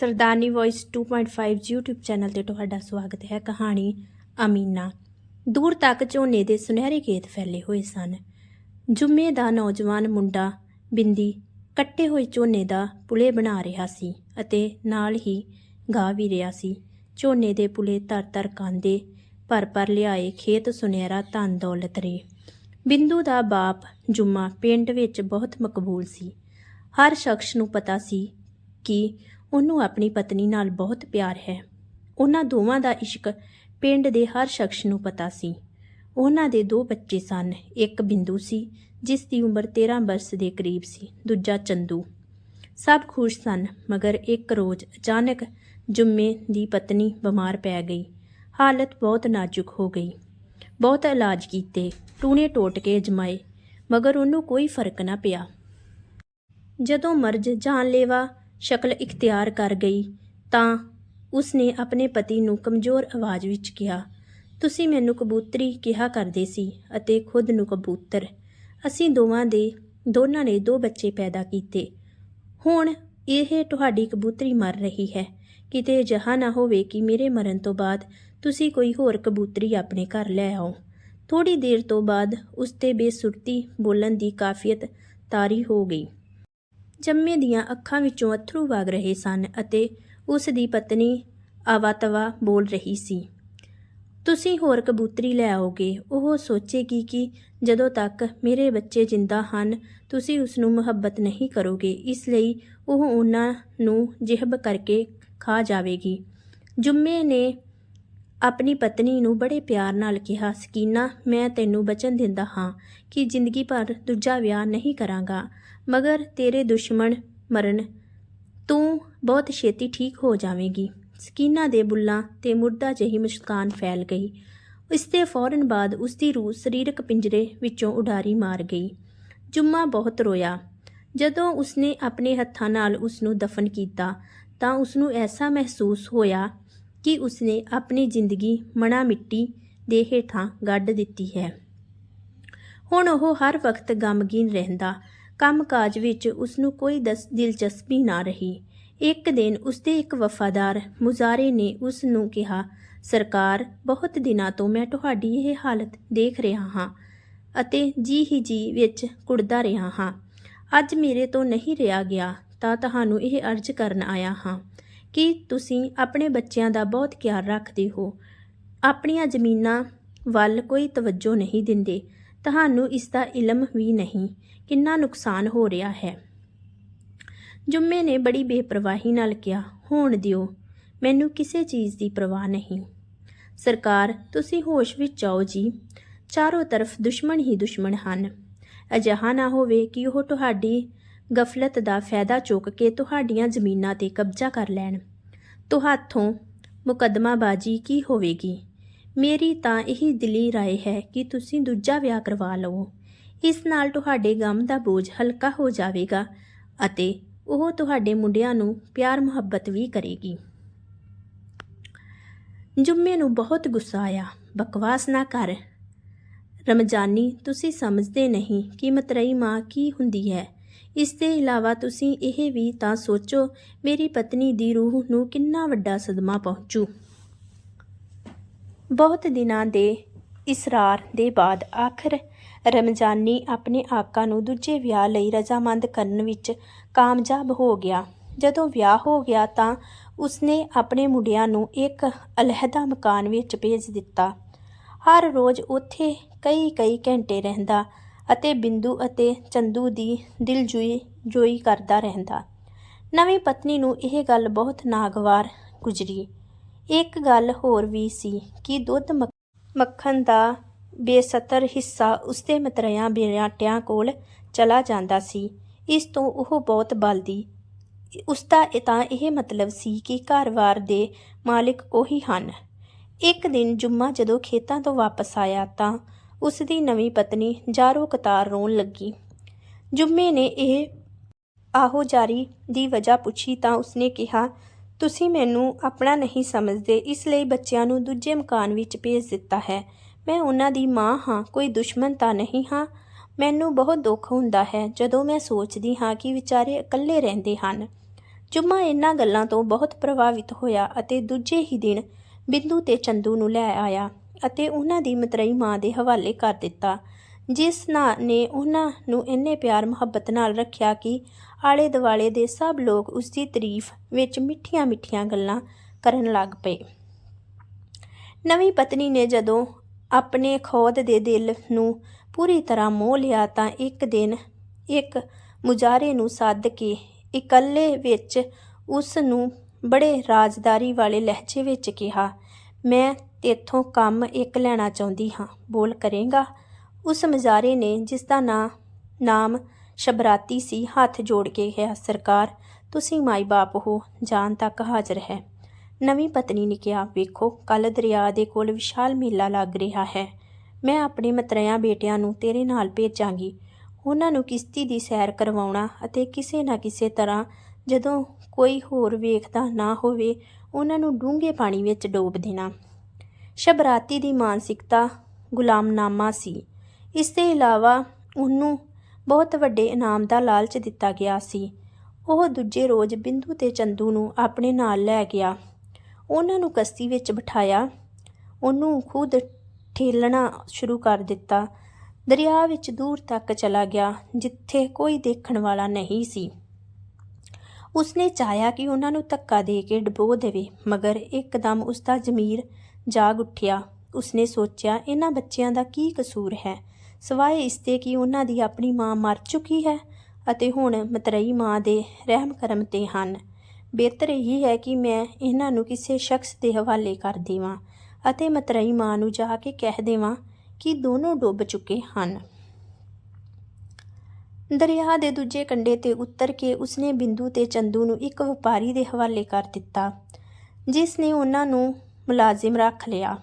ਸਰਦਾਰਨੀ voice 2.5 YouTube channel ਤੇ ਤੁਹਾਡਾ ਸਵਾਗਤ ਹੈ। ਕਹਾਣੀ ਅਮੀਨਾ। ਦੂਰ ਤੱਕ ਝੋਨੇ ਦੇ ਸੁਨਹਿਰੇ ਖੇਤ ਫੈਲੇ ਹੋਏ ਸਨ। ਜੁੰਮੇ ਦਾ ਨੌਜਵਾਨ ਮੁੰਡਾ ਬਿੰਦੀ ਕੱਟੇ ਹੋਏ ਝੋਨੇ ਦਾ ਪੁਲੇ ਬਣਾ ਰਿਹਾ ਸੀ ਅਤੇ ਨਾਲ ਹੀ ਗਾ ਵੀ ਰਿਹਾ ਸੀ। ਝੋਨੇ ਦੇ ਪੁਲੇ ਤਰ ਤਰ ਕਾਂਦੇ ਭਰ ਭਰ ਲਿਆਏ ਖੇਤ ਸੁਨਹਿਰਾ ਧਨ ਦੌਲਤ ਰੇ। ਬਿੰਦੂ ਦਾ ਬਾਪ ਜੁੰਮਾ ਪਿੰਡ ਵਿੱਚ ਬਹੁਤ ਮਕਬੂਲ ਸੀ। ਹਰ ਸ਼ਖਸ ਨੂੰ ਪਤਾ ਸੀ ਕਿ ਉਹਨੂੰ ਆਪਣੀ ਪਤਨੀ ਨਾਲ ਬਹੁਤ ਪਿਆਰ ਹੈ। ਉਹਨਾਂ ਦੋਵਾਂ ਦਾ ਇਸ਼ਕ ਪਿੰਡ ਦੇ ਹਰ ਸ਼ਖਸ ਨੂੰ ਪਤਾ ਸੀ। ਉਹਨਾਂ ਦੇ ਦੋ ਬੱਚੇ ਸਨ। ਇੱਕ ਬਿੰਦੂ ਸੀ, ਜਿਸ ਦੀ ਉਮਰ 13 ਬਰਸ ਦੇ ਕਰੀਬ ਸੀ। ਦੂਜਾ ਚੰਦੂ। ਸਭ ਖੁਸ਼ ਸਨ, ਮਗਰ ਇੱਕ ਰੋਜ਼ ਅਚਾਨਕ ਜੁੰਮੇ ਦੀ ਪਤਨੀ ਬਿਮਾਰ ਪੈ ਗਈ। ਹਾਲਤ ਬਹੁਤ ਨਾਜ਼ੁਕ ਹੋ ਗਈ। ਬਹੁਤ ਇਲਾਜ ਕੀਤੇ, ਟੂਣੇ ਟੋਟ ਕੇ ਅਜਮਾਏ, ਮਗਰ ਉਹਨੂੰ ਕੋਈ ਫ਼ਰਕ ਨਾ ਪਿਆ। ਜਦੋਂ ਮਰਜ਼ ਜਾਨਲੇਵਾ ਸ਼ਕਲ ਇਖਤਿਆਰ ਕਰ ਗਈ, ਤਾਂ ਉਸਨੇ ਆਪਣੇ ਪਤੀ ਨੂੰ ਕਮਜ਼ੋਰ ਆਵਾਜ਼ ਵਿੱਚ ਕਿਹਾ, ਤੁਸੀਂ ਮੈਨੂੰ ਕਬੂਤਰੀ ਕਿਹਾ ਕਰਦੇ ਸੀ ਅਤੇ ਖੁਦ ਨੂੰ ਕਬੂਤਰ। ਅਸੀਂ ਦੋਵਾਂ ਦੇ, ਦੋਨਾਂ ਨੇ ਦੋ ਬੱਚੇ ਪੈਦਾ ਕੀਤੇ। ਹੁਣ ਇਹ ਤੁਹਾਡੀ ਕਬੂਤਰੀ ਮਰ ਰਹੀ ਹੈ। ਕਿਤੇ ਅਜਿਹਾ ਨਾ ਹੋਵੇ ਕਿ ਮੇਰੇ ਮਰਨ ਤੋਂ ਬਾਅਦ ਤੁਸੀਂ ਕੋਈ ਹੋਰ ਕਬੂਤਰੀ ਆਪਣੇ ਘਰ ਲੈ ਆਓ। ਥੋੜੀ ਦੇਰ ਤੋਂ ਬਾਅਦ ਉਸ ਤੇ ਬੇਸੁਰਤੀ ਬੋਲਣ ਦੀ ਕਾਫੀਅਤ ਤਾਰੀ ਹੋ ਗਈ। ਜੰਮੇ ਦੀਆਂ ਅੱਖਾਂ ਵਿੱਚੋਂ ਅਥਰੂ ਵਗ ਰਹੇ ਸਨ ਅਤੇ ਉਸ ਦੀ ਪਤਨੀ ਆਵਾਤਵਾ ਬੋਲ ਰਹੀ ਸੀ, ਤੁਸੀਂ ਹੋਰ ਕਬੂਤਰੀ ਲੈ ਆਓਗੇ। ਉਹ ਸੋਚੇਗੀ ਕਿ ਜਦੋਂ ਤੱਕ ਮੇਰੇ ਬੱਚੇ ਜਿੰਦਾ ਹਨ, ਤੁਸੀਂ ਉਸ ਨੂੰ ਮੁਹੱਬਤ ਨਹੀਂ ਕਰੋਗੇ। ਇਸ ਲਈ ਉਹ ਉਹਨਾਂ ਨੂੰ ਜਿਹਬ ਕਰਕੇ ਖਾ ਜਾਵੇਗੀ। ਜੁੰਮੇ ਨੇ ਆਪਣੀ ਪਤਨੀ ਨੂੰ ਬੜੇ ਪਿਆਰ ਨਾਲ ਕਿਹਾ, ਸਕੀਨਾ, ਮੈਂ ਤੈਨੂੰ ਬਚਨ ਦਿੰਦਾ ਹਾਂ ਕਿ ਜ਼ਿੰਦਗੀ ਭਰ ਦੂਜਾ ਵਿਆਹ ਨਹੀਂ ਕਰਾਂਗਾ। ਮਗਰ ਤੇਰੇ ਦੁਸ਼ਮਣ ਮਰਨ। ਤੂੰ ਬਹੁਤ ਛੇਤੀ ਠੀਕ ਹੋ ਜਾਵੇਂਗੀ। ਸਕੀਨਾ ਦੇ ਬੁੱਲਾਂ ਤੇ ਮੁਰਦਾ ਜਿਹੀ ਮੁਸਕਾਨ ਫੈਲ ਗਈ। ਇਸ ਦੇ ਫੌਰਨ ਬਾਅਦ ਉਸ ਦੀ ਰੂਹ ਸਰੀਰਕ ਪਿੰਜਰੇ ਵਿੱਚੋਂ ਉਡਾਰੀ ਮਾਰ ਗਈ। ਜੁੰਮਾ ਬਹੁਤ ਰੋਇਆ। ਜਦੋਂ ਉਸਨੇ ਆਪਣੇ ਹੱਥਾਂ ਨਾਲ ਉਸ ਨੂੰ ਦਫਨ ਕੀਤਾ, ਤਾਂ ਉਸ ਨੂੰ ਐਸਾ ਮਹਿਸੂਸ ਹੋਇਆ ਕਿ ਉਸਨੇ ਆਪਣੀ ਜ਼ਿੰਦਗੀ ਮਣਾ ਮਿੱਟੀ ਦੇ ਹੇਠਾਂ ਗੱਡ ਦਿੱਤੀ ਹੈ। ਹੁਣ ਉਹ ਹਰ ਵਕਤ ਗਮਗੀਨ ਰਹਿੰਦਾ। ਕੰਮਕਾਜ ਵਿੱਚ ਉਸ ਨੂੰ ਕੋਈ ਦਸ, ਦਿਲਚਸਪੀ ਨਾ ਰਹੀ। ਇੱਕ ਦਿਨ ਉਸਦੇ ਇੱਕ ਵਫਾਦਾਰ ਮੁਜ਼ਾਰੇ ਨੇ ਉਸ ਨੂੰ ਕਿਹਾ, ਸਰਕਾਰ, ਬਹੁਤ ਦਿਨਾਂ ਤੋਂ ਮੈਂ ਤੁਹਾਡੀ ਇਹ ਹਾਲਤ ਦੇਖ ਰਿਹਾ ਹਾਂ ਅਤੇ ਜੀ ਹੀ ਜੀ ਵਿੱਚ ਕੁੜਦਾ ਰਿਹਾ ਹਾਂ। ਅੱਜ ਮੇਰੇ ਤੋਂ ਨਹੀਂ ਰਿਹਾ ਗਿਆ ਤਾਂ ਤੁਹਾਨੂੰ ਇਹ ਅਰਜ਼ ਕਰਨ ਆਇਆ ਹਾਂ ਕਿ ਤੁਸੀਂ ਆਪਣੇ ਬੱਚਿਆਂ ਦਾ ਬਹੁਤ ਖਿਆਲ ਰੱਖਦੇ ਹੋ। ਆਪਣੀਆਂ ਜ਼ਮੀਨਾਂ ਵੱਲ ਕੋਈ ਤਵੱਜੋ ਨਹੀਂ ਦਿੰਦੇ। ਤੁਹਾਨੂੰ ਇਸ ਦਾ ਇਲਮ ਵੀ ਨਹੀਂ, ਕਿੰਨਾ ਨੁਕਸਾਨ ਹੋ ਰਿਹਾ ਹੈ। ਜੁੰਮੇ ਨੇ ਬੜੀ ਬੇਪਰਵਾਹੀ ਨਾਲ ਕਿਹਾ, ਹੋਣ ਦਿਓ, ਮੈਨੂੰ ਕਿਸੇ ਚੀਜ਼ ਦੀ ਪਰਵਾਹ ਨਹੀਂ। ਸਰਕਾਰ, ਤੁਸੀਂ ਹੋਸ਼ ਵਿੱਚ ਆਓ ਜੀ। ਚਾਰੋਂ ਤਰਫ ਦੁਸ਼ਮਣ ਹੀ ਦੁਸ਼ਮਣ ਹਨ। ਅਜਿਹਾ ਨਾ ਹੋਵੇ ਕਿ ਉਹ ਤੁਹਾਡੀ ਗਫਲਤ ਦਾ ਫਾਇਦਾ ਚੁੱਕ ਕੇ ਤੁਹਾਡੀਆਂ ਜ਼ਮੀਨਾਂ ਤੇ ਕਬਜ਼ਾ ਕਰ ਲੈਣ। ਤੁਹਾਥੋਂ ਮੁਕੱਦਮਾਬਾਜੀ ਕੀ ਹੋਵੇਗੀ? ਮੇਰੀ ਤਾਂ ਇਹੀ ਦਿਲੀ ਰਾਏ ਹੈ ਕਿ ਤੁਸੀਂ ਦੂਜਾ ਵਿਆਹ ਕਰਵਾ ਲਵੋ। ਇਸ ਨਾਲ ਤੁਹਾਡੇ ਗਮ ਦਾ ਬੋਝ ਹਲਕਾ ਹੋ ਜਾਵੇਗਾ ਅਤੇ ਉਹ ਤੁਹਾਡੇ ਮੁੰਡਿਆਂ ਨੂੰ ਪਿਆਰ ਮੁਹੱਬਤ ਵੀ ਕਰੇਗੀ। ਜੁੰਮੇ ਨੂੰ ਬਹੁਤ ਗੁੱਸਾ ਆਇਆ। ਬਕਵਾਸ ਨਾ ਕਰ। ਰਮਜ਼ਾਨੀ, ਤੁਸੀਂ ਸਮਝਦੇ ਨਹੀਂ ਕਿ ਮਤਰਈ ਮਾਂ ਕੀ ਹੁੰਦੀ ਹੈ। ਇਸ ਦੇ ਇਲਾਵਾ ਤੁਸੀਂ ਇਹ ਵੀ ਤਾਂ ਸੋਚੋ, ਮੇਰੀ ਪਤਨੀ ਦੀ ਰੂਹ ਨੂੰ ਕਿੰਨਾ ਵੱਡਾ ਸਦਮਾ ਪਹੁੰਚੂ। ਬਹੁਤ ਦਿਨਾਂ ਦੇ ਇਸਰਾਰ ਦੇ ਬਾਅਦ ਆਖਰ ਰਮਜ਼ਾਨੀ ਆਪਣੇ ਆਕਾ ਨੂੰ ਦੂਜੇ ਵਿਆਹ ਲਈ ਰਜ਼ਾਮੰਦ ਕਰਨ ਵਿੱਚ ਕਾਮਯਾਬ ਹੋ ਗਿਆ। ਜਦੋਂ ਵਿਆਹ ਹੋ ਗਿਆ ਤਾਂ ਉਸਨੇ ਆਪਣੇ ਮੁੰਡਿਆਂ ਨੂੰ ਇੱਕ ਅਲਹਿਦਾ ਮਕਾਨ ਵਿੱਚ ਭੇਜ ਦਿੱਤਾ। ਹਰ ਰੋਜ਼ ਉੱਥੇ ਕਈ ਕਈ ਘੰਟੇ ਰਹਿੰਦਾ ਅਤੇ ਬਿੰਦੂ ਅਤੇ ਚੰਦੂ ਦੀ ਦਿਲਜੋਈ ਜੋਈ ਕਰਦਾ ਰਹਿੰਦਾ। ਨਵੀਂ ਪਤਨੀ ਨੂੰ ਇਹ ਗੱਲ ਬਹੁਤ ਨਾਗਵਾਰ ਗੁਜ਼ਰੀ। ਇੱਕ ਗੱਲ ਹੋਰ ਵੀ ਸੀ ਕਿ ਦੁੱਧ ਮੱਖ- ਮੱਖਣ ਦਾ ਬੇਸਤਰ ਹਿੱਸਾ ਉਸਦੇ ਮਤਰਿਆਂ ਬੇਟਿਆਂ ਕੋਲ ਚਲਾ ਜਾਂਦਾ ਸੀ। ਇਸ ਤੋਂ ਉਹ ਬਹੁਤ ਬਲਦੀ। ਉਸਦਾ ਇਹ ਤਾਂ ਇਹ ਮਤਲਬ ਸੀ ਕਿ ਘਰ-ਵਾਰ ਦੇ ਮਾਲਕ ਉਹੀ ਹਨ। ਇੱਕ ਦਿਨ ਜੁੰਮਾ ਜਦੋਂ ਖੇਤਾਂ ਤੋਂ ਵਾਪਸ ਆਇਆ ਤਾਂ ਉਸ ਦੀ ਨਵੀਂ ਪਤਨੀ ਜਾਰੋ ਕਤਾਰ ਰੋਣ ਲੱਗੀ। ਜੁੰਮੇ ਨੇ ਇਹ ਆਹੋ ਜਾਰੀ ਦੀ ਵਜ੍ਹਾ ਪੁੱਛੀ ਤਾਂ ਉਸਨੇ ਕਿਹਾ ਤੁਸੀਂ ਮੈਨੂੰ ਆਪਣਾ ਨਹੀਂ ਸਮਝਦੇ, ਇਸ ਲਈ ਬੱਚਿਆਂ ਨੂੰ ਦੂਜੇ ਮਕਾਨ ਵਿੱਚ ਭੇਜ ਦਿੱਤਾ ਹੈ। ਮੈਂ ਉਹਨਾਂ ਦੀ ਮਾਂ ਹਾਂ, ਕੋਈ ਦੁਸ਼ਮਣ ਤਾਂ ਨਹੀਂ ਹਾਂ। ਮੈਨੂੰ ਬਹੁਤ ਦੁੱਖ ਹੁੰਦਾ ਹੈ ਜਦੋਂ ਮੈਂ ਸੋਚਦੀ ਹਾਂ ਕਿ ਵਿਚਾਰੇ ਇਕੱਲੇ ਰਹਿੰਦੇ ਹਨ। ਜੁਮਾ ਇਹਨਾਂ ਗੱਲਾਂ ਤੋਂ ਬਹੁਤ ਪ੍ਰਭਾਵਿਤ ਹੋਇਆ ਅਤੇ ਦੂਜੇ ਹੀ ਦਿਨ ਬਿੰਦੂ ਤੇ ਚੰਦੂ ਨੂੰ ਲੈ ਆਇਆ ਅਤੇ ਉਹਨਾਂ ਦੀ ਮਤਰਈ ਮਾਂ ਦੇ ਹਵਾਲੇ ਕਰ ਦਿੱਤਾ, ਜਿਸ ਨਾ, ਨੇ ਉਹਨਾਂ ਨੂੰ ਇੰਨੇ ਪਿਆਰ ਮੁਹੱਬਤ ਨਾਲ ਰੱਖਿਆ ਕਿ ਆਲੇ ਦੁਆਲੇ ਦੇ ਸਭ ਲੋਕ ਉਸ ਦੀ ਤਾਰੀਫ ਵਿੱਚ ਮਿੱਠੀਆਂ-ਮਿੱਠੀਆਂ ਗੱਲਾਂ ਕਰਨ ਲੱਗ ਪਏ। ਨਵੀਂ ਪਤਨੀ ਨੇ ਜਦੋਂ ਆਪਣੇ ਖੋਦ ਦੇ ਦਿਲ ਨੂੰ ਪੂਰੀ ਤਰ੍ਹਾਂ ਮੋਹ ਲਿਆ ਤਾਂ ਇੱਕ ਦਿਨ ਇੱਕ ਮੁਜਾਰੇ ਨੂੰ ਸੱਦ ਕੇ ਇਕੱਲੇ ਵਿੱਚ ਉਸ ਨੂੰ ਬੜੇ ਰਾਜਦਾਰੀ ਵਾਲੇ ਲਹਿਜੇ ਵਿੱਚ ਕਿਹਾ, ਮੈਂ ਤੇਥੋਂ ਕੰਮ ਇੱਕ ਲੈਣਾ ਚਾਹੁੰਦੀ ਹਾਂ, ਬੋਲ ਕਰੇਗਾ? ਉਸ ਮੁਜਾਰੇ ਨੇ ਜਿਸ ਦਾ ਨਾਂ ਨਾਮ ਸ਼ਬਰਾਤੀ ਸੀ, ਹੱਥ ਜੋੜ ਕੇ ਕਿਹਾ, ਸਰਕਾਰ, ਤੁਸੀਂ ਮਾਈ ਬਾਪ ਹੋ, ਜਾਨ ਤੱਕ ਹਾਜ਼ਰ ਹੈ। ਨਵੀਂ ਪਤਨੀ ਨੇ ਕਿਹਾ, ਵੇਖੋ ਕੱਲ ਦਰਿਆ ਦੇ ਕੋਲ ਵਿਸ਼ਾਲ ਮੇਲਾ ਲੱਗ ਰਿਹਾ ਹੈ। ਮੈਂ ਆਪਣੇ ਮਤਰਿਆਂ ਬੇਟਿਆਂ ਨੂੰ ਤੇਰੇ ਨਾਲ ਭੇਜਾਂਗੀ। ਉਹਨਾਂ ਨੂੰ ਕਿਸ਼ਤੀ ਦੀ ਸੈਰ ਕਰਵਾਉਣਾ ਅਤੇ ਕਿਸੇ ਨਾ ਕਿਸੇ ਤਰ੍ਹਾਂ ਜਦੋਂ ਕੋਈ ਹੋਰ ਵੇਖਦਾ ਨਾ ਹੋਵੇ, ਉਹਨਾਂ ਨੂੰ ਡੂੰਘੇ ਪਾਣੀ ਵਿੱਚ ਡੋਬ ਦੇਣਾ। ਸ਼ਬਰਾਤੀ ਦੀ ਮਾਨਸਿਕਤਾ ਗੁਲਾਮਨਾਮਾ ਸੀ। ਇਸ ਦੇ ਇਲਾਵਾ ਉਹਨੂੰ ਬਹੁਤ ਵੱਡੇ ਇਨਾਮ ਦਾ ਲਾਲਚ ਦਿੱਤਾ ਗਿਆ ਸੀ। ਉਹ ਦੂਜੇ ਰੋਜ਼ ਬਿੰਦੂ ਤੇ ਚੰਦੂ ਨੂੰ ਆਪਣੇ ਨਾਲ ਲੈ ਗਿਆ। ਉਹਨਾਂ ਨੂੰ ਕਸ਼ਤੀ ਵਿੱਚ ਬਿਠਾਇਆ। ਉਹਨੂੰ ਖੁਦ ਠੇਲਣਾ ਸ਼ੁਰੂ ਕਰ ਦਿੱਤਾ। ਦਰਿਆ ਵਿੱਚ ਦੂਰ ਤੱਕ ਚਲਾ ਗਿਆ, ਜਿੱਥੇ ਕੋਈ ਦੇਖਣ ਵਾਲਾ ਨਹੀਂ ਸੀ। ਉਸਨੇ ਚਾਹਿਆ ਕਿ ਉਹਨਾਂ ਨੂੰ ਧੱਕਾ ਦੇ ਕੇ ਡਬੋ ਦੇਵੇ, ਮਗਰ ਇੱਕਦਮ ਉਸ ਦਾ ਜ਼ਮੀਰ ਜਾਗ ਉੱਠਿਆ। ਉਸਨੇ ਸੋਚਿਆ, ਇਹਨਾਂ ਬੱਚਿਆਂ ਦਾ ਕੀ ਕਸੂਰ ਹੈ? ਸਵਾਏ ਇਸ ਤੇ ਕਿ ਉਹਨਾਂ ਦੀ ਆਪਣੀ ਮਾਂ ਮਰ ਚੁੱਕੀ ਹੈ ਅਤੇ ਹੁਣ ਮਤਰਈ ਮਾਂ ਦੇ ਰਹਿਮ ਕਰਮ ਤੇ ਹਨ। ਬਿਹਤਰ ਇਹੀ ਹੈ ਕਿ ਮੈਂ ਇਹਨਾਂ ਨੂੰ ਕਿਸੇ ਸ਼ਖਸ ਦੇ ਹਵਾਲੇ ਕਰ ਦੇਵਾਂ ਅਤੇ ਮਤਰਈ ਮਾਂ ਨੂੰ ਜਾ ਕੇ ਕਹਿ ਦੇਵਾਂ ਕਿ ਦੋਨੋਂ ਡੁੱਬ ਚੁੱਕੇ ਹਨ। ਦਰਿਆ ਦੇ ਦੂਜੇ ਕੰਢੇ ਤੇ ਉਤਰ ਕੇ ਉਸਨੇ ਬਿੰਦੂ ਤੇ ਚੰਦੂ ਨੂੰ ਇੱਕ ਵਪਾਰੀ ਦੇ ਹਵਾਲੇ ਕਰ ਦਿੱਤਾ, ਜਿਸ ਨੇ ਉਹਨਾਂ ਨੂੰ ਮੁਲਾਜ਼ਮ ਰੱਖ ਲਿਆ।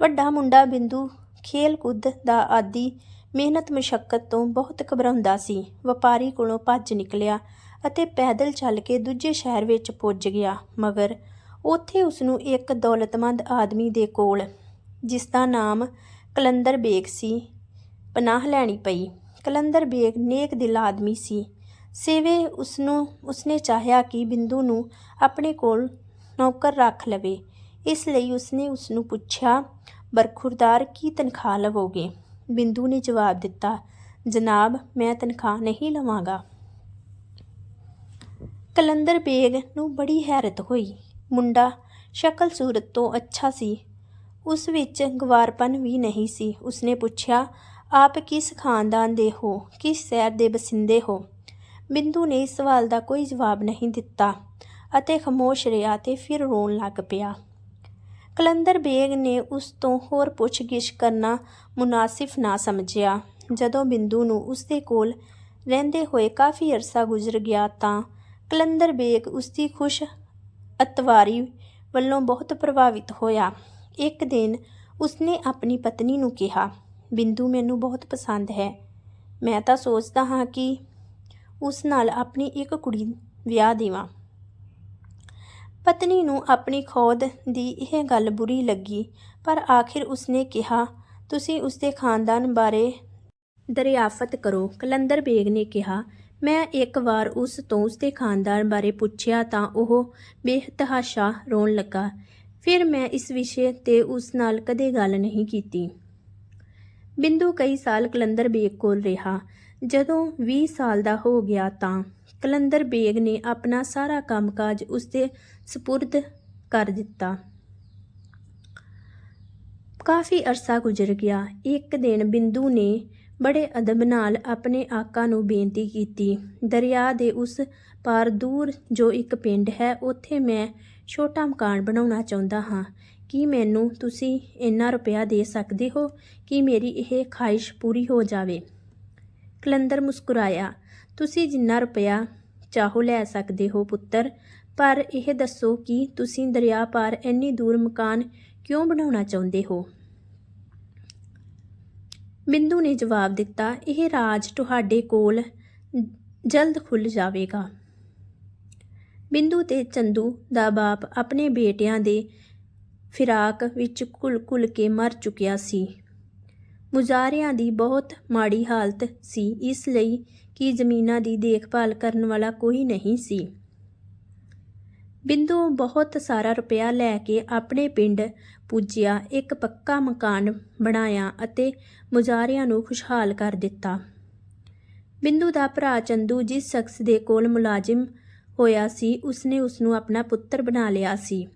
ਵੱਡਾ ਮੁੰਡਾ ਬਿੰਦੂ ਖੇਲ ਕੁੱਦ ਦਾ ਆਦੀ ਮਿਹਨਤ ਮੁਸ਼ੱਕਤ ਤੋਂ ਬਹੁਤ ਘਬਰਾਉਂਦਾ ਸੀ। ਵਪਾਰੀ ਕੋਲੋਂ ਭੱਜ ਨਿਕਲਿਆ ਅਤੇ ਪੈਦਲ ਚੱਲ ਕੇ ਦੂਜੇ ਸ਼ਹਿਰ ਵਿੱਚ ਪੁੱਜ ਗਿਆ, ਮਗਰ ਉੱਥੇ ਉਸ ਨੂੰ ਇੱਕ ਦੌਲਤਮੰਦ ਆਦਮੀ ਦੇ ਕੋਲ, ਜਿਸ ਦਾ ਨਾਮ ਕਲੰਦਰ ਬੇਗ ਸੀ, ਪਨਾਹ ਲੈਣੀ ਪਈ। ਕਲੰਦਰ ਬੇਗ ਨੇਕ ਦਿਲ ਆਦਮੀ ਸੀ। ਸੇਵੇ ਉਸ ਨੂੰ ਉਸਨੇ ਚਾਹਿਆ ਕਿ ਬਿੰਦੂ ਨੂੰ ਆਪਣੇ ਕੋਲ ਨੌਕਰ ਰੱਖ ਲਵੇ। ਇਸ ਲਈ ਉਸਨੇ ਉਸ ਨੂੰ ਪੁੱਛਿਆ ਬਰਖੁਰਦਾਰ ਕੀ ਤਨਖਾਹ ਲਵੋਗੇ? ਬਿੰਦੂ ਨੇ ਜਵਾਬ ਦਿੱਤਾ, ਜਨਾਬ, ਮੈਂ ਤਨਖਾਹ ਨਹੀਂ ਲਵਾਂਗਾ। ਕਲੰਦਰ ਬੇਗ ਨੂੰ ਬੜੀ ਹੈਰਤ ਹੋਈ। ਮੁੰਡਾ ਸ਼ਕਲ ਸੂਰਤ ਤੋਂ ਅੱਛਾ ਸੀ। ਉਸ ਵਿੱਚ ਗਵਾਰਪਨ ਵੀ ਨਹੀਂ ਸੀ। ਉਸਨੇ ਪੁੱਛਿਆ, ਆਪ ਕਿਸ ਖਾਨਦਾਨ ਦੇ ਹੋ? ਕਿਸ ਸ਼ਹਿਰ ਦੇ ਬਸਿੰਦੇ ਹੋ? ਬਿੰਦੂ ਨੇ ਇਸ ਸਵਾਲ ਦਾ ਕੋਈ ਜਵਾਬ ਨਹੀਂ ਦਿੱਤਾ ਅਤੇ ਖਾਮੋਸ਼ ਰਿਹਾ ਤੇ ਫਿਰ ਰੋਣ ਲੱਗ ਪਿਆ। ਕਲੰਦਰ ਬੇਗ ਨੇ ਉਸ ਤੋਂ ਹੋਰ ਪੁੱਛਗਿੱਛ ਕਰਨਾ ਮੁਨਾਸਿਫ ਨਾ ਸਮਝਿਆ। ਜਦੋਂ ਬਿੰਦੂ ਨੂੰ ਉਸ ਦੇ ਕੋਲ ਰਹਿੰਦੇ ਹੋਏ ਕਾਫੀ ਅਰਸਾ ਗੁਜ਼ਰ ਗਿਆ ਤਾਂ ਕਲੰਦਰ ਬੇਗ ਉਸ ਦੀ ਖੁਸ਼ ਅਤਵਾਰੀ ਵੱਲੋਂ ਬਹੁਤ ਪ੍ਰਭਾਵਿਤ ਹੋਇਆ। ਇੱਕ ਦਿਨ ਉਸਨੇ ਆਪਣੀ ਪਤਨੀ ਨੂੰ ਕਿਹਾ, ਬਿੰਦੂ, ਮੈਨੂੰ ਬਹੁਤ ਪਸੰਦ ਹੈ। ਮੈਂ ਤਾਂ ਸੋਚਦਾ ਹਾਂ ਕਿ ਉਸ ਨਾਲ ਆਪਣੀ ਇੱਕ ਕੁੜੀ ਵਿਆਹ ਦੇਵਾਂ। ਪਤਨੀ ਨੂੰ ਆਪਣੀ ਖੋਦ ਦੀ ਇਹ ਗੱਲ ਬੁਰੀ ਲੱਗੀ, ਪਰ ਆਖਿਰ ਉਸਨੇ ਕਿਹਾ, ਤੁਸੀਂ ਉਸਦੇ ਖਾਨਦਾਨ ਬਾਰੇ ਦਰਿਆਫਤ ਕਰੋ। ਕਲੰਦਰ ਬੇਗ ਨੇ ਕਿਹਾ, ਮੈਂ ਇੱਕ ਵਾਰ ਉਸ ਤੋਂ ਉਸਦੇ ਖਾਨਦਾਨ ਬਾਰੇ ਪੁੱਛਿਆ ਤਾਂ ਉਹ ਬੇਤਹਾਸ਼ਾ ਰੋਣ ਲੱਗਾ। ਫਿਰ ਮੈਂ ਇਸ ਵਿਸ਼ੇ ਤੇ ਉਸ ਨਾਲ ਕਦੇ ਗੱਲ ਨਹੀਂ ਕੀਤੀ। ਬਿੰਦੂ ਕਈ ਸਾਲ ਕਲੰਦਰ ਬੇਗ ਕੋਲ ਰਿਹਾ। ਜਦੋਂ 20 ਸਾਲ ਦਾ ਹੋ ਗਿਆ ਤਾਂ ਕਲੰਦਰ ਬੇਗ ਨੇ ਆਪਣਾ ਸਾਰਾ ਕੰਮਕਾਜ ਉਸਦੇ ਸਪੁਰਦ ਕਰ ਦਿੱਤਾ। ਕਾਫੀ ਅਰਸਾ ਗੁਜ਼ਰ ਗਿਆ। ਇੱਕ ਦਿਨ ਬਿੰਦੂ ਨੇ ਬੜੇ ਅਦਬ ਨਾਲ ਆਪਣੇ ਆਕਾ ਨੂੰ ਬੇਨਤੀ ਕੀਤੀ। ਦਰਿਆ ਦੇ ਉਸ ਪਾਰ ਦੂਰ ਜੋ ਇੱਕ ਪਿੰਡ ਹੈ, ਉੱਥੇ ਮੈਂ ਛੋਟਾ ਮਕਾਨ ਬਣਾਉਣਾ ਚਾਹੁੰਦਾ ਹਾਂ। ਕੀ ਮੈਨੂੰ ਤੁਸੀਂ ਇੰਨਾ ਰੁਪਇਆ ਦੇ ਸਕਦੇ ਹੋ ਕਿ ਮੇਰੀ ਇਹ ਖਾਹਿਸ਼ ਪੂਰੀ ਹੋ ਜਾਵੇ? ਕਲੰਦਰ ਮੁਸਕਰਾਇਆ। ਤੁਸੀਂ ਜਿੰਨਾ ਰੁਪਇਆ ਚਾਹੋ ਲੈ ਸਕਦੇ ਹੋ ਪੁੱਤਰ, ਪਰ ਇਹ ਦੱਸੋ ਕਿ ਤੁਸੀਂ ਦਰਿਆ ਪਾਰ ਇੰਨੀ ਦੂਰ ਮਕਾਨ ਕਿਉਂ ਬਣਾਉਣਾ ਚਾਹੁੰਦੇ ਹੋ? ਬਿੰਦੂ ਨੇ ਜਵਾਬ ਦਿੱਤਾ, ਇਹ ਰਾਜ ਤੁਹਾਡੇ ਕੋਲ ਜਲਦ ਖੁੱਲ ਜਾਵੇਗਾ। ਬਿੰਦੂ ਤੇ ਚੰਦੂ ਦਾ ਬਾਪ ਆਪਣੇ ਬੇਟਿਆਂ ਦੇ ਫਿਰਾਕ ਵਿੱਚ ਘੁਲ-ਘੁਲ ਕੇ ਮਰ ਚੁੱਕਿਆ ਸੀ। ਮੁਜ਼ਾਹਰਿਆਂ ਦੀ ਬਹੁਤ ਮਾੜੀ ਹਾਲਤ ਸੀ, ਇਸ ਲਈ ਕਿ ਜ਼ਮੀਨਾਂ ਦੀ ਦੇਖਭਾਲ ਕਰਨ ਵਾਲਾ ਕੋਈ ਨਹੀਂ ਸੀ। ਬਿੰਦੂ ਬਹੁਤ ਸਾਰਾ ਰੁਪਇਆ ਲੈ ਕੇ ਆਪਣੇ ਪਿੰਡ ਪੁੱਜਿਆ, ਇੱਕ ਪੱਕਾ ਮਕਾਨ ਬਣਾਇਆ ਅਤੇ ਮੁਜ਼ਾਰਿਆਂ ਨੂੰ ਖੁਸ਼ਹਾਲ ਕਰ ਦਿੱਤਾ। ਬਿੰਦੂ ਦਾ ਭਰਾ ਚੰਦੂ ਜਿਸ ਸ਼ਖਸ ਦੇ ਕੋਲ ਮੁਲਾਜ਼ਮ ਹੋਇਆ ਸੀ, ਉਸਨੇ ਉਸਨੂੰ ਆਪਣਾ ਪੁੱਤਰ ਬਣਾ ਲਿਆ ਸੀ।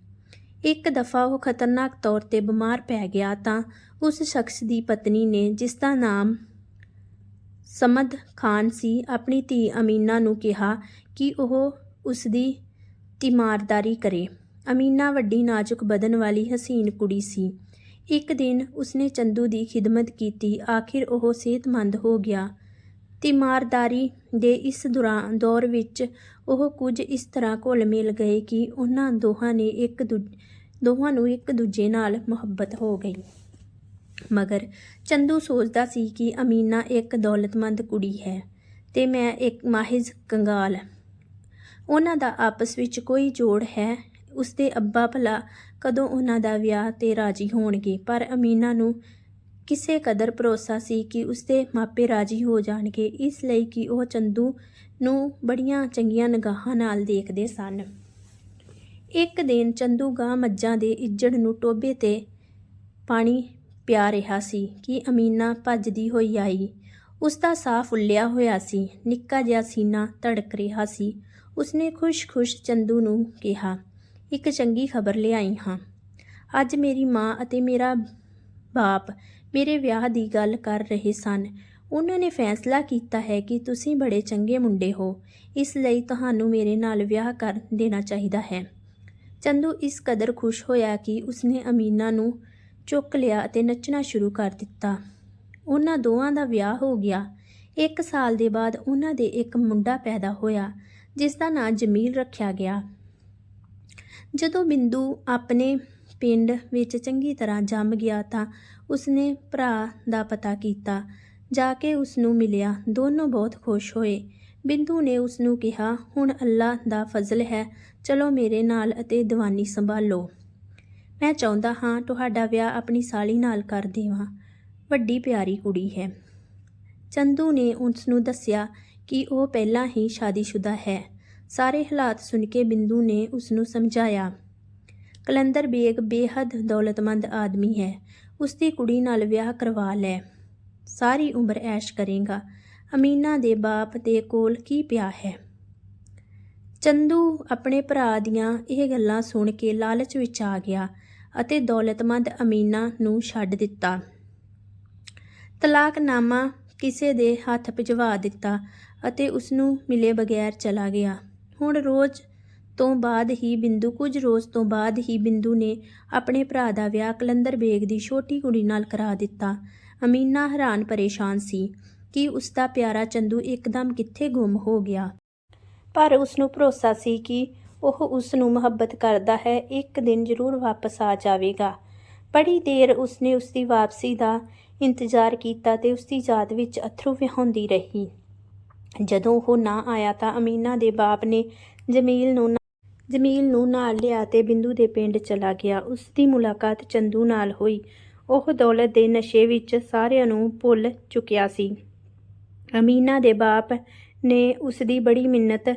ਇੱਕ ਦਫਾ ਉਹ ਖਤਰਨਾਕ ਤੌਰ ਤੇ ਬਿਮਾਰ ਪੈ ਗਿਆ ਤਾਂ ਉਸ ਸ਼ਖਸ ਦੀ ਪਤਨੀ ਨੇ ਜਿਸ ਦਾ ਨਾਮ ਸਮਦ ਖਾਨ ਸੀ, ਆਪਣੀ ਧੀ ਅਮੀਨਾ ਨੂੰ ਕਿਹਾ ਕਿ ਉਹ ਉਸ ਦੀ ਤਿਮਾਰਦਾਰੀ ਕਰੇ। ਅਮੀਨਾ ਵੱਡੀ ਨਾਜ਼ੁਕ ਬਦਨ ਵਾਲੀ ਹਸੀਨ ਕੁੜੀ ਸੀ। ਇੱਕ ਦਿਨ ਉਸਨੇ ਚੰਦੂ ਦੀ ਖਿਦਮਤ ਕੀਤੀ। ਆਖਿਰ ਉਹ ਸਿਹਤਮੰਦ ਹੋ ਗਿਆ। ਤਿਮਾਰਦਾਰੀ ਦੇ ਇਸ ਦੌਰਾਨ ਦੌਰ ਵਿੱਚ ਉਹ ਕੁਝ ਇਸ ਤਰ੍ਹਾਂ ਘੁਲ ਮਿਲ ਗਏ ਕਿ ਉਹਨਾਂ ਦੋਹਾਂ ਨੇ ਇੱਕ ਦੂ ਦੋਹਾਂ ਨੂੰ ਇੱਕ ਦੂਜੇ ਨਾਲ ਮੁਹੱਬਤ ਹੋ ਗਈ। ਮਗਰ ਚੰਦੂ ਸੋਚਦਾ ਸੀ ਕਿ ਅਮੀਨਾ ਇੱਕ ਦੌਲਤਮੰਦ ਕੁੜੀ ਹੈ ਤੇ ਮੈਂ ਇੱਕ ਮਾਹਿਜ਼ ਕੰਗਾਲ। ਉਹਨਾਂ ਦਾ ਆਪਸ ਵਿੱਚ ਕੋਈ ਜੋੜ ਹੈ, ਉਸਦੇ ਅੱਬਾ ਭਲਾ ਕਦੋਂ ਉਹਨਾਂ ਦਾ ਵਿਆਹ ਤੇ ਰਾਜੀ ਹੋਣਗੇ, ਪਰ ਅਮੀਨਾ ਨੂੰ ਕਿਸੇ ਕਦਰ ਭਰੋਸਾ ਸੀ ਕਿ ਉਸਦੇ ਮਾਪੇ ਰਾਜੀ ਹੋ ਜਾਣਗੇ, ਇਸ ਲਈ ਕਿ ਉਹ ਚੰਦੂ ਨੂੰ ਬੜੀਆਂ ਚੰਗੀਆਂ ਨਿਗਾਹਾਂ ਨਾਲ ਦੇਖਦੇ ਸਨ। ਇੱਕ ਦਿਨ ਚੰਦੂ ਗਾਂ ਮੱਝਾਂ ਦੇ ਇੱਜੜ ਨੂੰ ਟੋਬੇ ਤੇ ਪਾਣੀ ਪਿਆ ਰਿਹਾ ਸੀ ਕਿ ਅਮੀਨਾ ਭੱਜਦੀ ਹੋਈ ਆਈ। ਉਸ ਦਾ ਸਾਹ ਫੁੱਲਿਆ ਹੋਇਆ ਸੀ। ਨਿੱਕਾ ਜਿਹਾ ਸੀਨਾ ਧੜਕ ਰਿਹਾ ਸੀ। ਉਸਨੇ ਖੁਸ਼-ਖੁਸ਼ ਚੰਦੂ ਨੂੰ ਕਿਹਾ, ਇੱਕ ਚੰਗੀ ਖਬਰ ਲਿਆਈ ਹਾਂ। ਅੱਜ ਮੇਰੀ ਮਾਂ ਅਤੇ ਮੇਰਾ ਬਾਪ ਮੇਰੇ ਵਿਆਹ ਦੀ ਗੱਲ ਕਰ ਰਹੇ ਸਨ। ਉਹਨਾਂ ਨੇ ਫੈਸਲਾ ਕੀਤਾ ਹੈ ਕਿ ਤੁਸੀਂ ਬੜੇ ਚੰਗੇ ਮੁੰਡੇ ਹੋ। ਇਸ ਲਈ ਤੁਹਾਨੂੰ ਮੇਰੇ ਨਾਲ ਵਿਆਹ ਕਰ ਦੇਣਾ ਚਾਹੀਦਾ ਹੈ। ਚੰਦੂ ਇਸ ਕਦਰ ਖੁਸ਼ ਹੋਇਆ ਕਿ ਉਸਨੇ ਅਮੀਨਾ ਨੂੰ ਚੁੱਕ ਲਿਆ ਅਤੇ ਨੱਚਣਾ ਸ਼ੁਰੂ ਕਰ ਦਿੱਤਾ। ਉਹਨਾਂ ਦੋਵਾਂ ਦਾ ਵਿਆਹ ਹੋ ਗਿਆ। ਇੱਕ ਸਾਲ ਦੇ ਬਾਅਦ ਉਹਨਾਂ ਦੇ ਇੱਕ ਮੁੰਡਾ ਪੈਦਾ ਹੋਇਆ, ਜਿਸ ਦਾ ਨਾਂ ਜਮੀਲ ਰੱਖਿਆ ਗਿਆ। ਜਦੋਂ ਬਿੰਦੂ ਆਪਣੇ ਪਿੰਡ ਵਿੱਚ ਚੰਗੀ ਤਰ੍ਹਾਂ ਜੰਮ ਗਿਆ ਤਾਂ ਉਸਨੇ ਭਰਾ ਦਾ ਪਤਾ ਕੀਤਾ, ਜਾ ਕੇ ਉਸ ਨੂੰ ਮਿਲਿਆ। ਦੋਨੋਂ ਬਹੁਤ ਖੁਸ਼ ਹੋਏ। ਬਿੰਦੂ ਨੇ ਉਸ ਨੂੰ ਕਿਹਾ, ਹੁਣ ਅੱਲਾ ਦਾ ਫਜ਼ਲ ਹੈ। ਚਲੋ ਮੇਰੇ ਨਾਲ ਅਤੇ ਦੀਵਾਨੀ ਸੰਭਾਲੋ। ਮੈਂ ਚਾਹੁੰਦਾ ਹਾਂ ਤੁਹਾਡਾ ਵਿਆਹ ਆਪਣੀ ਸਾਲੀ ਨਾਲ ਕਰ ਦੇਵਾਂ। ਵੱਡੀ ਪਿਆਰੀ ਕੁੜੀ ਹੈ। ਚੰਦੂ ਨੇ ਉਸ ਨੂੰ ਦੱਸਿਆ ਕਿ ਉਹ ਪਹਿਲਾਂ ਹੀ ਸ਼ਾਦੀशुदा ਹੈ। ਸਾਰੇ ਹਾਲਾਤ ਸੁਣ ਕੇ ਬਿੰਦੂ ਨੇ ਉਸ ਨੂੰ ਸਮਝਾਇਆ। ਕਲੰਦਰ ਬੇਗ ਬੇਹੱਦ ਦੌਲਤਮੰਦ ਆਦਮੀ ਹੈ। ਉਸ ਦੀ ਕੁੜੀ ਨਾਲ ਵਿਆਹ ਕਰਵਾ ਲੈ। ਸਾਰੀ ਉਮਰ ਐਸ਼ ਕਰੇਗਾ। ਅਮੀਨਾ ਦੇ ਬਾਪ ਦੇ ਕੋਲ ਕੀ ਪਿਆ ਹੈ? ਚੰਦੂ ਆਪਣੇ ਭਰਾ ਦੀਆਂ ਇਹ ਗੱਲਾਂ ਸੁਣ ਕੇ ਲਾਲਚ ਵਿੱਚ ਆ ਗਿਆ ਅਤੇ ਦੌਲਤਮੰਦ ਅਮੀਨਾ ਨੂੰ ਛੱਡ ਦਿੱਤਾ। ਤਲਾਕਨਾਮਾ ਕਿਸੇ ਦੇ ਹੱਥ ਭਿਜਵਾ ਦਿੱਤਾ ਅਤੇ ਉਸ ਨੂੰ ਮਿਲੇ ਬਗੈਰ ਚਲਾ ਗਿਆ। ਹੁਣ ਰੋਜ਼ ਤੋਂ ਬਾਅਦ ਹੀ ਬਿੰਦੂ, ਕੁਝ ਰੋਜ਼ ਤੋਂ ਬਾਅਦ ਹੀ ਬਿੰਦੂ ਨੇ ਆਪਣੇ ਭਰਾ ਦਾ ਵਿਆਹ ਕਲੰਦਰ ਬੇਗ ਦੀ ਛੋਟੀ ਕੁੜੀ ਨਾਲ ਕਰਾ ਦਿੱਤਾ। ਅਮੀਨਾ ਹੈਰਾਨ ਪਰੇਸ਼ਾਨ ਸੀ। ਕਿ ਉਸ ਦਾ ਪਿਆਰਾ ਚੰਦੂ ਇੱਕਦਮ ਕਿੱਥੇ ਗੁੰਮ ਹੋ ਗਿਆ। ਪਰ ਉਸ ਨੂੰ ਭਰੋਸਾ ਸੀ ਕਿ ਉਹ ਉਸ ਨੂੰ ਮੁਹੱਬਤ ਕਰਦਾ ਹੈ, ਇੱਕ ਦਿਨ ਜ਼ਰੂਰ ਵਾਪਸ ਆ ਜਾਵੇਗਾ। ਬੜੀ ਦੇਰ ਉਸਨੇ ਉਸ ਦੀ ਵਾਪਸੀ ਦਾ ਇੰਤਜ਼ਾਰ ਕੀਤਾ ਤੇ ਉਸ ਦੀ ਯਾਦ ਵਿੱਚ ਅਥਰੂ ਵਹਾਉਂਦੀ ਰਹੀ। ਜਦੋਂ ਉਹ ਨਾ ਆਇਆ ਤਾਂ ਅਮੀਨਾ ਦੇ ਬਾਪ ਨੇ ਜਮੀਲ ਨੂੰ ਜਮੀਲ ਨੂੰ ਨਾਲ ਲਿਆ ਤੇ ਬਿੰਦੂ ਦੇ ਪਿੰਡ ਚਲਾ ਗਿਆ। ਉਸ ਦੀ ਮੁਲਾਕਾਤ ਚੰਦੂ ਨਾਲ ਹੋਈ। ਉਹ ਦੌਲਤ ਦੇ ਨਸ਼ੇ ਵਿੱਚ ਸਾਰਿਆਂ ਨੂੰ ਭੁੱਲ ਚੁੱਕਿਆ ਸੀ। ਅਮੀਨਾ ਦੇ ਬਾਪ ਨੇ ਉਸ ਦੀ ਬੜੀ ਮਿੰਨਤ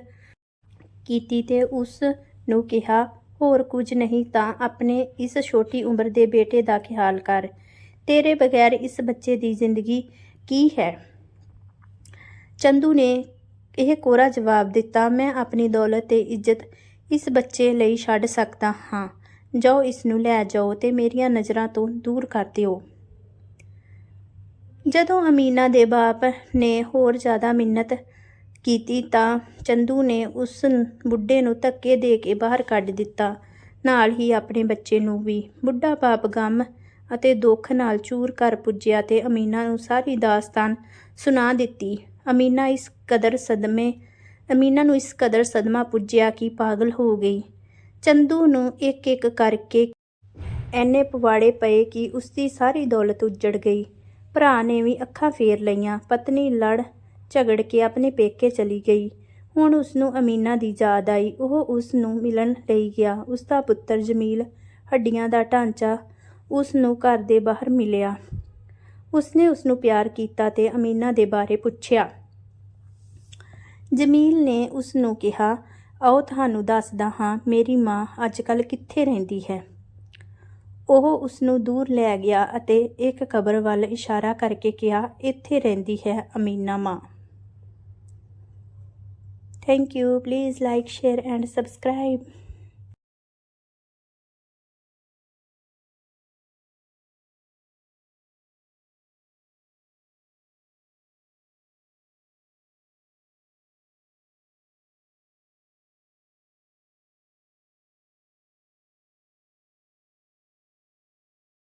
ਕੀਤੀ ਤੇ ਉਸ ਨੂੰ ਕਿਹਾ, ਹੋਰ ਕੁਝ ਨਹੀਂ ਤਾਂ ਆਪਣੇ ਇਸ ਛੋਟੀ ਉਮਰ ਦੇ ਬੇਟੇ ਦਾ ਖਿਆਲ ਕਰ। ਤੇਰੇ ਬਗੈਰ ਇਸ ਬੱਚੇ ਦੀ ਜ਼ਿੰਦਗੀ ਕੀ ਹੈ? ਚੰਦੂ ਨੇ ਇਹ ਕੋਰਾ ਜਵਾਬ ਦਿੱਤਾ, ਮੈਂ ਆਪਣੀ ਦੌਲਤ ਤੇ ਇੱਜ਼ਤ ਇਸ ਬੱਚੇ ਲਈ ਛੱਡ ਸਕਦਾ ਹਾਂ। ਜਾਓ ਇਸ ਨੂੰ ਲੈ ਜਾਓ ਤੇ ਮੇਰੀਆਂ ਨਜ਼ਰਾਂ ਤੋਂ ਦੂਰ ਕਰ ਦਿਓ। ਜਦੋਂ ਅਮੀਨਾ ਦੇ ਬਾਪ ਨੇ ਹੋਰ ਜ਼ਿਆਦਾ ਮਿੰਨਤ ਕੀਤੀ ਤਾਂ ਚੰਦੂ ਨੇ ਉਸ ਬੁੱਢੇ ਨੂੰ ਧੱਕੇ ਦੇ ਕੇ ਬਾਹਰ ਕੱਢ ਦਿੱਤਾ। ਨਾਲ ਹੀ ਆਪਣੇ ਬੱਚੇ ਨੂੰ ਵੀ ਬੁੱਢਾ ਬਾਪ ਗਮ ਅਤੇ ਦੁੱਖ ਨਾਲ ਚੂਰ ਕਰ ਪੁੱਜਿਆ ਤੇ ਅਮੀਨਾ ਨੂੰ ਸਾਰੀ ਦਾਸਤਾਨ ਸੁਣਾ ਦਿੱਤੀ। ਅਮੀਨਾ ਇਸ ਕਦਰ ਸਦਮੇ, ਅਮੀਨਾ ਨੂੰ ਇਸ ਕਦਰ ਸਦਮਾ ਪੁੱਜਿਆ ਕਿ ਪਾਗਲ ਹੋ ਗਈ। ਚੰਦੂ ਨੂੰ ਇੱਕ ਇੱਕ ਕਰਕੇ ਐਨੇ ਪਵਾੜੇ ਪਏ ਕਿ ਉਸ ਦੀ ਸਾਰੀ ਦੌਲਤ ਉੱਜੜ ਗਈ। ਭਰਾ ਨੇ ਵੀ ਅੱਖਾਂ ਫੇਰ ਲਈਆਂ। ਪਤਨੀ ਲੜ ਝਗੜ ਕੇ ਆਪਣੇ ਪੇਕੇ ਚਲੀ ਗਈ। ਹੁਣ ਉਸ ਨੂੰ ਅਮੀਨਾ ਦੀ ਯਾਦ ਆਈ। ਉਹ ਉਸ ਨੂੰ ਮਿਲਣ ਲਈ ਗਿਆ। ਉਸ ਦਾ ਪੁੱਤਰ ਜਮੀਲ ਹੱਡੀਆਂ ਦਾ ਢਾਂਚਾ ਉਸ ਨੂੰ ਘਰ ਦੇ ਬਾਹਰ ਮਿਲਿਆ। ਉਸਨੇ ਉਸ ਨੂੰ ਪਿਆਰ ਕੀਤਾ ਤੇ ਅਮੀਨਾ ਦੇ ਬਾਰੇ ਪੁੱਛਿਆ। ਜਮੀਲ ਨੇ ਉਸ ਨੂੰ ਕਿਹਾ, ਆਓ ਤੁਹਾਨੂੰ ਦੱਸਦਾ ਹਾਂ, ਮੇਰੀ ਮਾਂ ਅੱਜਕੱਲ ਕਿੱਥੇ ਰਹਿੰਦੀ ਹੈ? ਉਹ ਉਸ ਨੂੰ ਦੂਰ ਲੈ ਗਿਆ ਅਤੇ ਇੱਕ ਕਬਰ ਵੱਲ ਇਸ਼ਾਰਾ ਕਰਕੇ ਕਿਹਾ, ਇੱਥੇ ਰਹਿੰਦੀ ਹੈ ਅਮੀਨਾ ਮਾਂ। Thank you please like share and subscribe